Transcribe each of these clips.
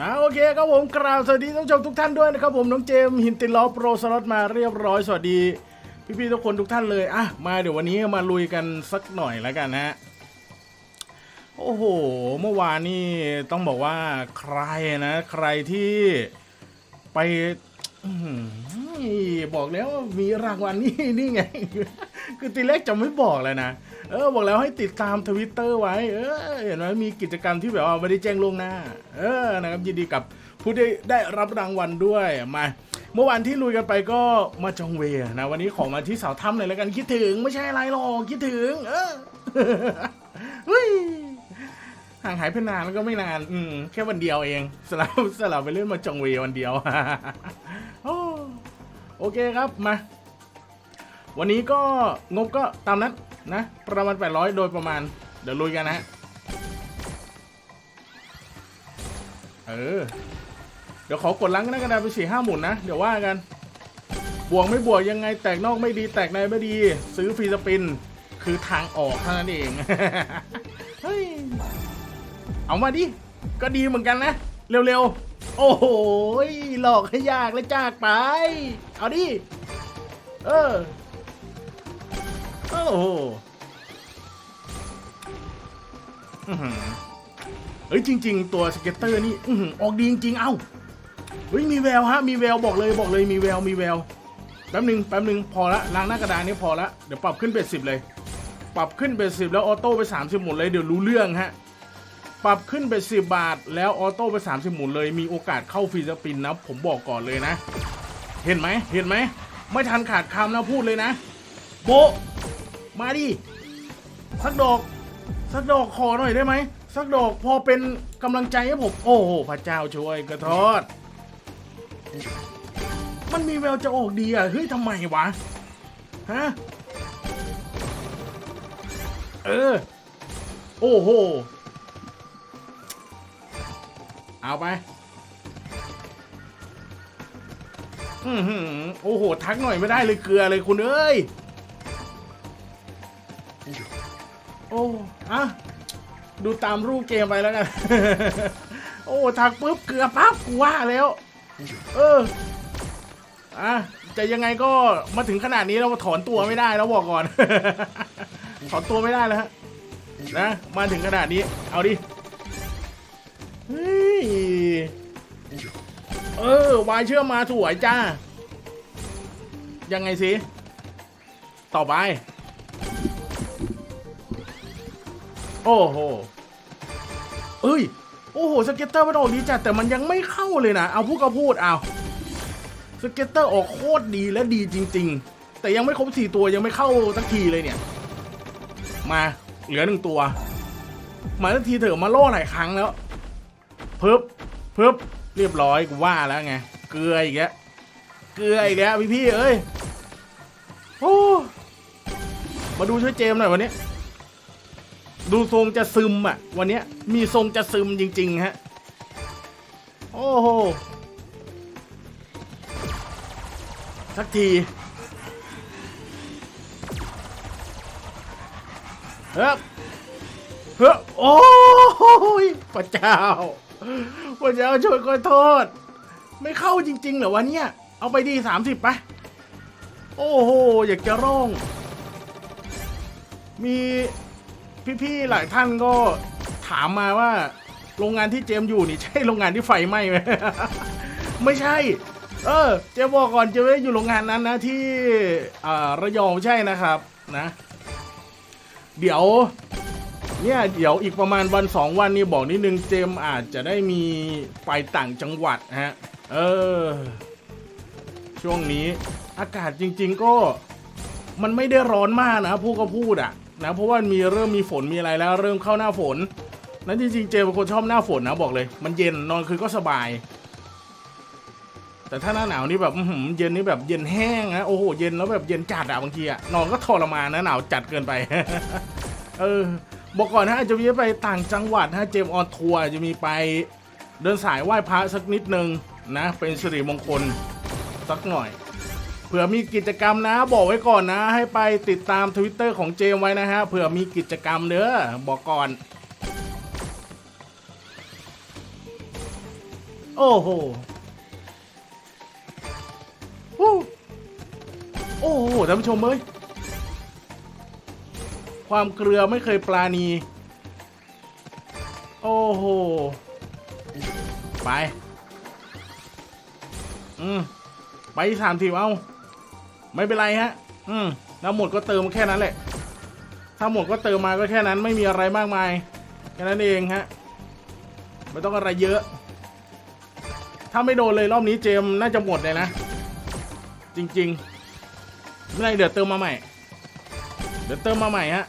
อ่าโอเคครับผมกราบสวัสดีท่านผู้ชมทุกท่านด้วยนะครับผมน้องเจมส์หินติล้อโปรสล็อตมาเรียบร้อย สวัสดี พี่ๆทุกคนทุกท่านเลยอะมาเดี๋ยววันนี้มาลุยกันสักหน่อยแล้วกันนะฮะโอ้โห เมื่อวานนี่ต้องบอกว่าใครนะ ใครที่ไป บอกแล้วว่ามีรางวัลนี่นี่ไง คือทีแรกจะไม่บอกเลยนะ เออ บอกแล้วให้ติดตามทวิตเตอร์ไว้ เออ เห็นไหมมีกิจกรรมที่แบบว่าไม่ได้แจ้งล่วงหน้า เออ นะครับยินดีกับผู้ได้ได้รับรางวัลด้วย มา เมื่อวานที่ลุยกันไปก็มาจองเวนะ วันนี้ขอมาที่เสาถ้ำเลยแล้วกันคิดถึงไม่ใช่อะไรหรอกคิดถึง เออฮ้ยห่างหายไปนานแล้วก็ไม่นาน อืม แค่วันเดียวเอง สลับสลับไปเล่นมาจองเววันเดียวโอ้ โอเคครับมา วันนี้ก็งบก็ตามนั้นนะ ประมาณ 800 โดยประมาณ เดี๋ยวลุยกันนะเออ เดี๋ยวขอกดล้างกันนะกระดาษไปสี่ห้าหมุนนะ เดี๋ยวว่ากัน บวกไม่บวกยังไงแตกนอกไม่ดีแตกในไม่ดี ซื้อฟรีสปิน คือทางออกเท่านั้นเองเฮ้ยเอามาดิ ก็ดีเหมือนกันนะ เร็วๆ โอ้โหหลอกให้ยากและจากไป เอาดิ เออ โอ้โหเฮ้ยจริง ๆ ตัวสเก็ตเตอร์นี่อือออกดีจริงๆ เอ้าเฮ้ยมีแววฮะ มีแววบอกเลยบอกเลยมีแววมีแววแป๊บหนึ่งแป๊บหนึ่งพอละล้างหน้ากระดานนี้พอละเดี๋ยวปรับขึ้นเป็นสิบเลย ปรับขึ้นเป็นสิบแล้วออโต้ไปสามสิบหมุนเลยเดี๋ยวรู้เรื่องฮะ ปรับขึ้นเป็นสิบบาท แล้วออโต้ไปสามสิบหมุนเลย มีโอกาสเข้าฟรีสปินนะ ผมบอกก่อนเลยนะ เห็นไหม เห็นไหม ไม่ทันขาดคำนะพูดเลยนะ โบมาดิ สักดอก สักดอกขอหน่อยได้ไหม สักดอกพอเป็นกำลังใจให้ผม โอ้โห พระเจ้าช่วยกระทอด มันมีแววจะออกดีอะ เฮ้ยทำไมวะ ฮะ เออ โอ้โห เอาไปอือหือโอ้โห ทักหน่อยไม่ได้เลยเกลือเลยคุณเอ้ย โอ้อะดูตามรูปเกมไปแล้วกัน โอ้ ทักปุ๊บเกลือปั๊บกูว่าแล้ว เออ อะ จะยังไงก็มาถึงขนาดนี้เราถอนตัวไม่ได้แล้วบอกก่อน ถอนตัวไม่ได้แล้วฮะ นะ มาถึงขนาดนี้ เอาดิ เฮ้ย เออ วายเชื่อมมาสวยจ้า ยังไงสิ ต่อไป โอ้โห เอ้ย โอ้โห สเก็ตเตอร์มันออกดีจัดแต่มันยังไม่เข้าเลยนะ เอาพูดก็พูดเอา สเก็ตเตอร์ออกโคตรดีและดีจริง ๆ แต่ยังไม่ครบสี่ตัวยังไม่เข้าสักทีเลยเนี่ย มา เหลือหนึ่งตัว มาสักทีเถอะมาล่อหลายครั้งแล้ว พิบเพิบเรียบร้อยกูว่าแล้วไง เกลืออีกแล้ว เกลืออีกแล้วพี่พี่เอ้ยโอ้มาดูช่วยเจมส์หน่อยวันนี้ ดูทรงจะซึมอะ วันนี้มีทรงจะซึมจริง ๆ ฮะ โอ้โห สักที เฮ้ยเฮ้ยโอ้ยพระเจ้า พระเจ้าช่วยขอโทษ ไม่เข้าจริง ๆ เหรอวะเนี่ย เอาไปดีสามสิบไป โอ้โห อยากจะร้อง มีพี่ๆหลายท่านก็ถามมาว่า โรงงานที่เจมอยู่นี่ใช่โรงงานที่ไฟไหม้ไหมไม่ใช่ เออ เจมบอกก่อนเจมไม่ได้อยู่โรงงานนั้นนะที่อ่าระยองใช่นะครับนะ เดี๋ยว เนี่ยเดี๋ยวอีกประมาณวันสองวันนี้บอกนิดนึงเจมอาจจะได้มีไปต่างจังหวัดฮะ เออ ช่วงนี้อากาศจริง ๆ ก็มันไม่ได้ร้อนมากนะพูดก็พูดอะนะเพราะว่ามีเริ่มมีฝนมีอะไรแล้ว เริ่มเข้าหน้าฝน นั้นจริงๆเจมเป็นคนชอบหน้าฝนนะบอกเลย มันเย็นนอนคือก็สบาย แต่ถ้าหน้าหนาวนี่แบบเย็นนี่แบบเย็นแห้งนะโอ้โหเย็นแล้วแบบเย็นจัดอะบางทีอะนอนก็ทรมานนะหนาวจัดเกินไป เออ บอกก่อนนะอาจจะมีไปต่างจังหวัดนะเจมออนทัวร์จะมีไปเดินสายไหว้พระสักนิดนึงนะ เป็นสิริมงคลสักหน่อยเผื่อมีกิจกรรมนะ บอกไว้ก่อนนะ ให้ไปติดตาม Twitter ของเจมไว้นะฮะเผื่อมีกิจกรรมเด้อบอกก่อน โอ้โหโอ้โหท่านผู้ชมเอ้ย ความเกลือไม่เคยปราณี โอ้โห ไป อืม ไปสามทีเอา ไม่เป็นไรฮะ อืมแล้วหมดก็เติมแค่นั้นแหละ ถ้าหมดก็เติมมาก็แค่นั้นไม่มีอะไรมากมาย แค่นั้นเองฮะ ไม่ต้องอะไรเยอะ ถ้าไม่โดนเลยรอบนี้เจมน่าจะหมดเลยนะ จริง ๆ ไม่เป็นไรเดี๋ยวเติมมาใหม่ เดี๋ยวเติมมาใหม่ฮะ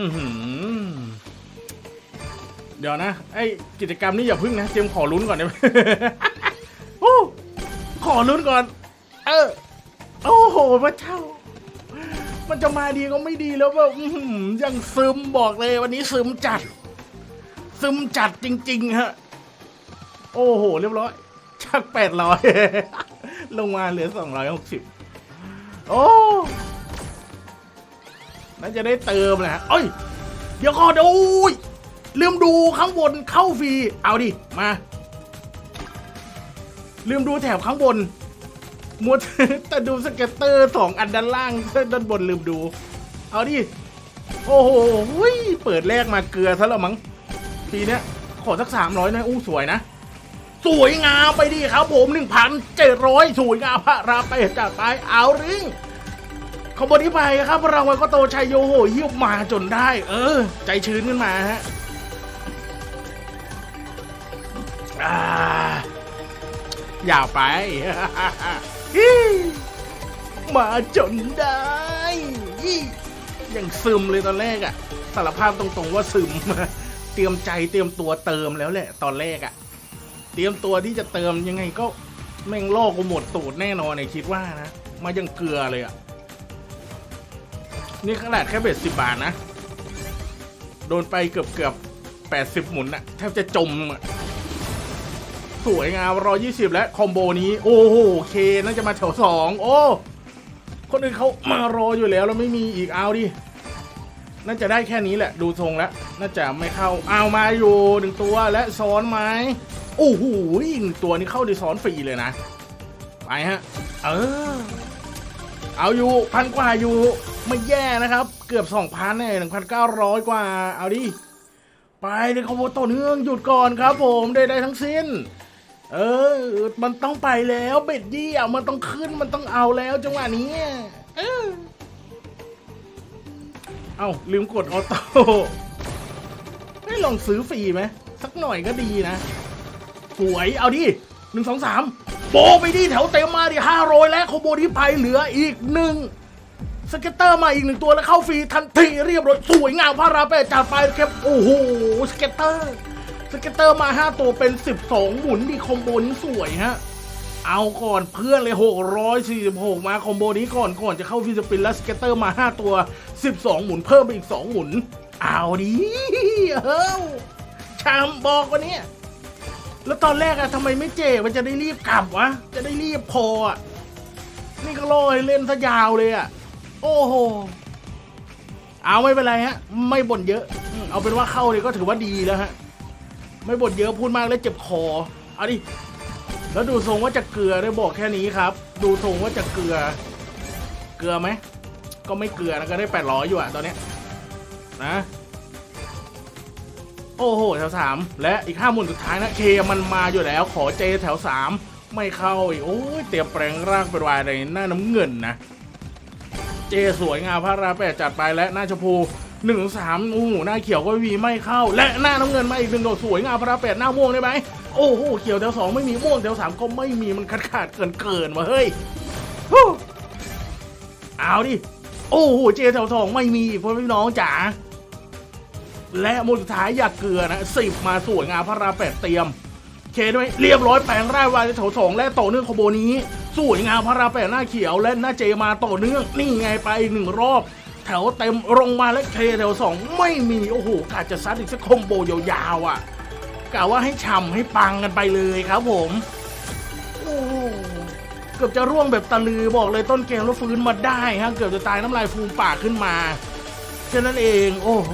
อือหือเดี๋ยวนะ ไอกิจกรรมนี้อย่าพึ่งนะเจมส์ขอลุ้นก่อนได้ไหมโอ้ขอลุ้นก่อน เออ โอ้โหพระเจ้า มันจะมาดีก็ไม่ดีแล้วแบบยังซึมบอกเลยวันนี้ซึมจัด ซึมจัดจริง ๆ ฮะ โอ้โห เรียบร้อย ชักแปดร้อยลงมาเหลือสองร้อยหกสิบโอ้ น่าจะได้เติมแหละเอ้ย เดี๋ยวก่อนโอ้ยลืมดูข้างบนเข้าฟรี เอาดิ มา ลืมดูแถบข้างบนมัวแต่ดูสเก็ตเตอร์สองอันด้านล่างด้านบนลืมดู เอาดิ โอ้โหเปิดแรกมาเกลือซะแล้วมั้งปีเนี้ย ขอสักสามร้อยนะอู้สวยนะ สวยงามไปดิครับผมหนึ่งพันเจ็ดร้อยสวยงามพระราไปจัดไปเอาริง ขบวนที่ไปครับรางวัลก็โตชัยโยโหยิบมาจนได้ เออ ใจชื้นขึ้นมาฮะอ่าอย่าไปมาจนได้ฮิยังซึมเลยตอนแรกอะสารภาพตรงๆว่าซึม เตรียมใจเตรียมตัวเติมแล้วแหละ ตอนแรกอะเตรียมตัวที่จะเติมยังไงก็แม่งโลกกูหมดตูดแน่นอนเนี่ยคิดว่านะ มายังเกลือเลยอะ นี่ขนาดแค่เบ็ดสิบบาทนะ โดนไปเกือบเกือบแปดสิบหมุนอะแทบจะจมอะสวยงามร้อยี่สิบและคอมโบนี้ โอ้โหเคน่าจะมาแถวสองโอ้ คนอื่นเขามารออยู่แล้ว แล้วไม่มีอีกเอาดิ น่าจะได้แค่นี้แหละ ดูทรงแล้ว น่าจะไม่เข้าเอามาอยู่หนึ่งตัวและซ้อนไหมโอ้โหหนึ่งตัวนี้เข้าดีซ้อนฟรีเลยนะ ไปฮะ เออ เอาอยู่พันกว่าอยู่ไม่แย่นะครับ เกือบสองพันเนี่ยหนึ่งพันเก้าร้อยกว่า เอาดิ ไปเลยขบวนต่อเนื่องหยุดก่อนครับผมได้ได้ทั้งสิ้น เออ มันต้องไปแล้วเบ็ดยี่อะมันต้องขึ้นมันต้องเอาแล้วจังหวะนี้ เออเอาลืมกดออโต้ให้ลองซื้อฟรีไหมสักหน่อยก็ดีนะ สวยเอาดิหนึ่งสองสาม โบไปดิแถวเต็มมาดิห้าร้อยแล้วโคโบที่ไปเหลืออีกหนึ่งสเก็ตเตอร์มาอีกหนึ่งตัวแล้วเข้าฟรีทันทีเรียบร้อยสวยงามพาราเปจัดไปครับโอ้โหสเก็ตเตอร์สเก็ตเตอร์มาห้าตัวเป็นสิบสองหมุนดีคอมโบนี้สวยฮะ เอาก่อนเพื่อนเลยหกร้อยสี่สิบหกมาคอมโบนี้ก่อนก่อนจะเข้าฟิสปินแล้วสเก็ตเตอร์มาห้าตัวสิบสองหมุนเพิ่มไปอีกสองหมุน เอาดิเฮ้ยชามบอกว่าเนี่ย แล้วตอนแรกอะทำไมไม่เจมันจะได้รีบกลับวะ จะได้รีบพออะนี่ก็รอให้เล่นซะยาวเลยอะโอ้โห เอาไม่เป็นไรฮะ ไม่บ่นเยอะ เอาเป็นว่าเข้าเลยก็ถือว่าดีแล้วฮะ ไม่บ่นเยอะพูดมากแล้วเจ็บคอ เอาดิ แล้วดูทรงว่าจะเกลือได้บอกแค่นี้ครับ ดูทรงว่าจะเกลือ เกลือไหม ก็ไม่เกลือนะก็ได้แปดร้อยอยู่อะตอนเนี้ยนะ โอ้โหแถวสามและอีกห้าหมุนสุดท้ายนะเคมันมาอยู่แล้ว ขอเจแถวสามไม่เข้าอีกโอ้ยเตรียมแปลงร่างเป็นวายในหน้าน้ำเงินนะเจสวยงามพระราแปดจัดไปและหน้าชมพูหนึ่งสามโอ้โหหน้าเขียวก็ไม่มีไม่เข้า และหน้าน้ำเงินมาอีกหนึ่งดอกสวยงามพระราแปดหน้าม่วงได้ไหมโอ้โหเขียวแถวสองไม่มีม่วงแถวสามก็ไม่มีมันขาดขาดเกินเกินมาเฮ้ยเอาดิโอ้โหเจแถวสองไม่มีพ่อพี่น้องจ๋า และมุดสุดท้ายอยากเกลือนะสิบมาสวยงามพระราแปดเตรียม เคด้วยเรียบร้อยแปลงร่างวายในแถวสองและต่อเนื่องขบวนนี้สวยงามพระราแปดหน้าเขียวและหน้าเจมาต่อเนื่องนี่ไงไปหนึ่งรอบ แถวเต็มลงมาและเคแถวสองไม่มีโอ้โหกาจะซัดอีกสักคอมโบยาวๆอะกะว่าให้ฉ่ำให้ปังกันไปเลยครับผมโอ้เกือบจะร่วงแบบตะลือบอกเลยต้นเกมแล้วฟื้นมาได้ฮะเกือบจะตายน้ำลายฟูมปากขึ้นมาแค่นั้นเอง โอ้โห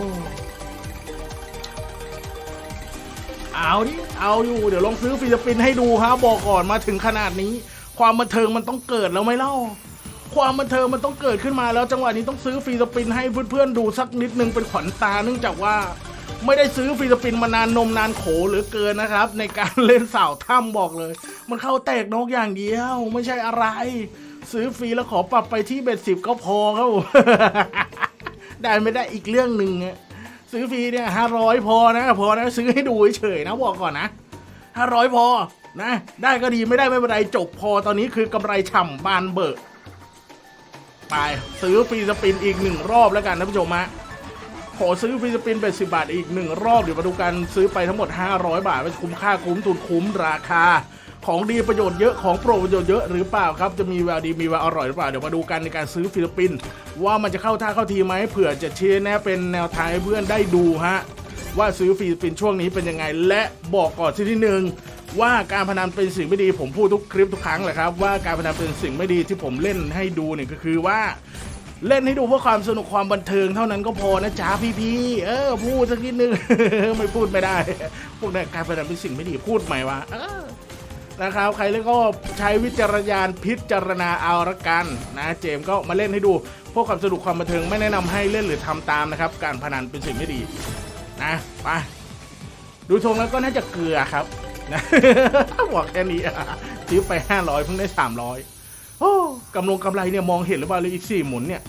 เอาดิเอาอยู่เดี๋ยวลองซื้อฟิลิปปินส์ให้ดูฮะบบอกก่อนมาถึงขนาดนี้ ความบันเทิงมันต้องเกิดแล้วไหมเล่า ความบันเทิงมันต้องเกิดขึ้นมาแล้วจังหวะนี้ต้องซื้อฟิลิปปินส์ให้เพื่อนๆดูสักนิดนึงเป็นขวัญตาเนื่องจากว่า ไม่ได้ซื้อฟิลิปปินส์มานานนมนานโขหลือเกินนะครับ ในการเล่นสาวถ้ำบอกเลย มันเข้าแตกนกอย่างเดียว ไม่ใช่อะไร ซื้อฟรีแล้วขอปรับไปที่เบ็ดสิบก็พอครับได้ไม่ได้อีกเรื่องหนึ่งอะ ซื้อฟรีเนี่ยห้าร้อยพอนะพอนะซื้อให้ดูเฉยนะบอกก่อนนะห้าร้อยพอนะ ได้ก็ดีไม่ได้ไม่เป็นไรจบพอตอนนี้คือกำไรฉ่ำบานเบิกไปซื้อฟรีสปินอีกหนึ่งรอบแล้วกันท่านผู้ชมฮะขอซื้อฟรีสปินเป็นสิบาทอีกหนึ่งรอบเดี๋ยวมาดูกันซื้อไปทั้งหมด 500 บาทว่าคุ้มค่าคุ้มทุนคุ้มราคา ของดีประโยชน์เยอะของโปรประโยชน์เยอะหรือเปล่าครับ จะมีแววดีมีแววอร่อยหรือเปล่า เดี๋ยวมาดูกันในการซื้อฟิลิปปินส์ว่ามันจะเข้าท่าเข้าทีไหมเผื่อจะเชียร์แนะเป็นแนวทางให้เพื่อนได้ดูฮะว่าซื้อฟิลิปปินส์ช่วงนี้เป็นยังไง และบอกก่อนที่ที่หนึ่งว่าการพนันเป็นสิ่งไม่ดีผมพูดทุกคลิปทุกครั้งแหละครับว่าการพนันเป็นสิ่งไม่ดีที่ผมเล่นให้ดูเนี่ยก็คือว่าเล่นให้ดูเพื่อความสนุกความบันเทิงเท่านั้นก็พอนะจ๊ะพี่ๆเออพูดสักนิดนึง ไม่พูดไม่ได้ พวกนั้นการพนันเป็นสิ่งไม่ดีพูดใหม่ว่าเนะครับใครเล่นก็ใช้วิจารณญาณพิจารณาเอาละกันนะเจมก็มาเล่นให้ดูพื่อความสนุกความบันเทิงไม่แนะนำให้เล่นหรือทำตามนะครับ การพนันเป็นสิ่งไม่ดีนะไปดูทรงแล้วก็น่าจะเกลือครับนะบอกแค่นี้ซื้อไป 500เพิ่งได้300โอ้กำลงกำไรเนี่ยมองเห็นหรือเปล่าเลยอีกสี่หมุนเนี่ย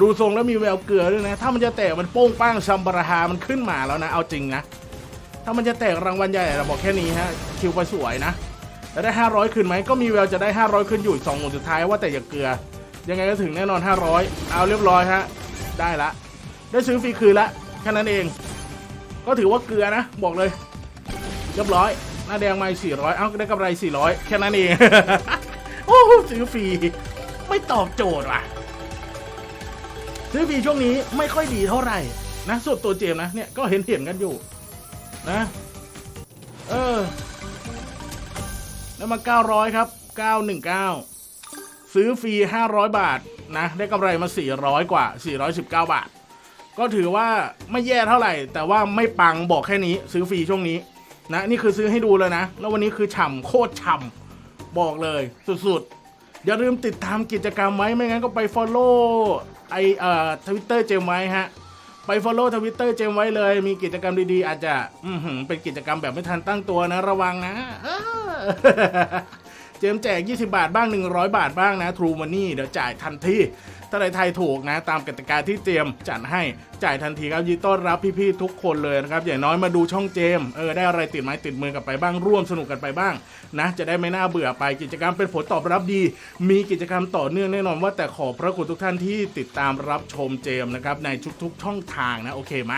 ดูทรงแล้วมีแววเกลือด้วยนะ ถ้ามันจะแตกมันโป้งป้างซัมบราฮามันขึ้นมาแล้วนะ เอาจริงนะ ถ้ามันจะแตกรางวัลใหญ่เราบอกแค่นี้ฮะ คิวไปสวยนะ แล้วได้ 500 ขึ้นไหมก็มีแววจะได้ 500 ขึ้นอยู่อีกสองหมุนสุดท้ายว่าแต่อย่าเกลือ ยังไงก็ถึงแน่นอน 500 เอาเรียบร้อยฮะได้ละ ได้ซื้อฟรีคืนละแค่นั้นเอง ก็ถือว่าเกลือนะ บอกเลย เรียบร้อย หน้าแดงมา400 เอ้าได้กำไร 400 แค่นั้นเอง โอ้ซื้อฟรีไม่ตอบโจทย์ว่ะ ซื้อฟรีช่วงนี้ไม่ค่อยดีเท่าไหร่นะส่วนตัวเจมนะเนี่ยก็เห็นเห็นกันอยู่ นะ เออ แล้วมา 900 ครับ 919 ซื้อฟรี 500 บาทนะ ได้กำไรมา 400 กว่า 419 บาท ก็ถือว่าไม่แย่เท่าไหร่ แต่ว่าไม่ปังบอกแค่นี้ ซื้อฟรีช่วงนี้นะนี่คือซื้อให้ดูเลยนะ แล้ววันนี้คือฉ่ำโคตรฉ่ำบอกเลยสุดๆ อย่าลืมติดตามกิจกรรมไว้ไม่งั้นก็ไป Follow ไอเอ่อทวิตเตอร์เจมไว้ฮะ ไป Follow ทวิตเตอร์เจมไว้เลย มีกิจกรรมดีๆ อาจจะอือหือเป็นกิจกรรมแบบไม่ทันตั้งตัวนะระวังนะเออ เจมแจก 20 บาทบ้าง 100 บาทบ้างนะ True Money เดี๋ยวจ่ายทันที ถ้าใครไทยถูกนะ ตามกติกาที่เจมจัดให้จ่ายทันทีครับยินต้อนรับพี่ๆทุกคนเลยนะครับอย่างน้อยมาดูช่องเจมเออได้อะไรติดไม้ติดมือกลับไปบ้างร่วมสนุกกันไปบ้างนะจะได้ไม่น่าเบื่อไปกิจกรรมเป็นผลตอบรับดี มีกิจกรรมต่อเนื่องแน่นอนว่าแต่ขอบพระคุณทุกท่านที่ติดตามรับชมเจมนะครับในทุกๆช่องทางนะโอเคไหม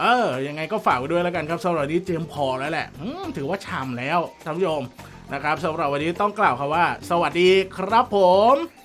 เออ ยังไงก็ฝากไว้ด้วยแล้วกันครับสำหรับวันนี้เจมพอแล้วแหละถือว่าฉ่ำแล้วท่านผู้ชมนะครับสำหรับวันนี้ต้องกล่าวคำว่า สวัสดีครับผม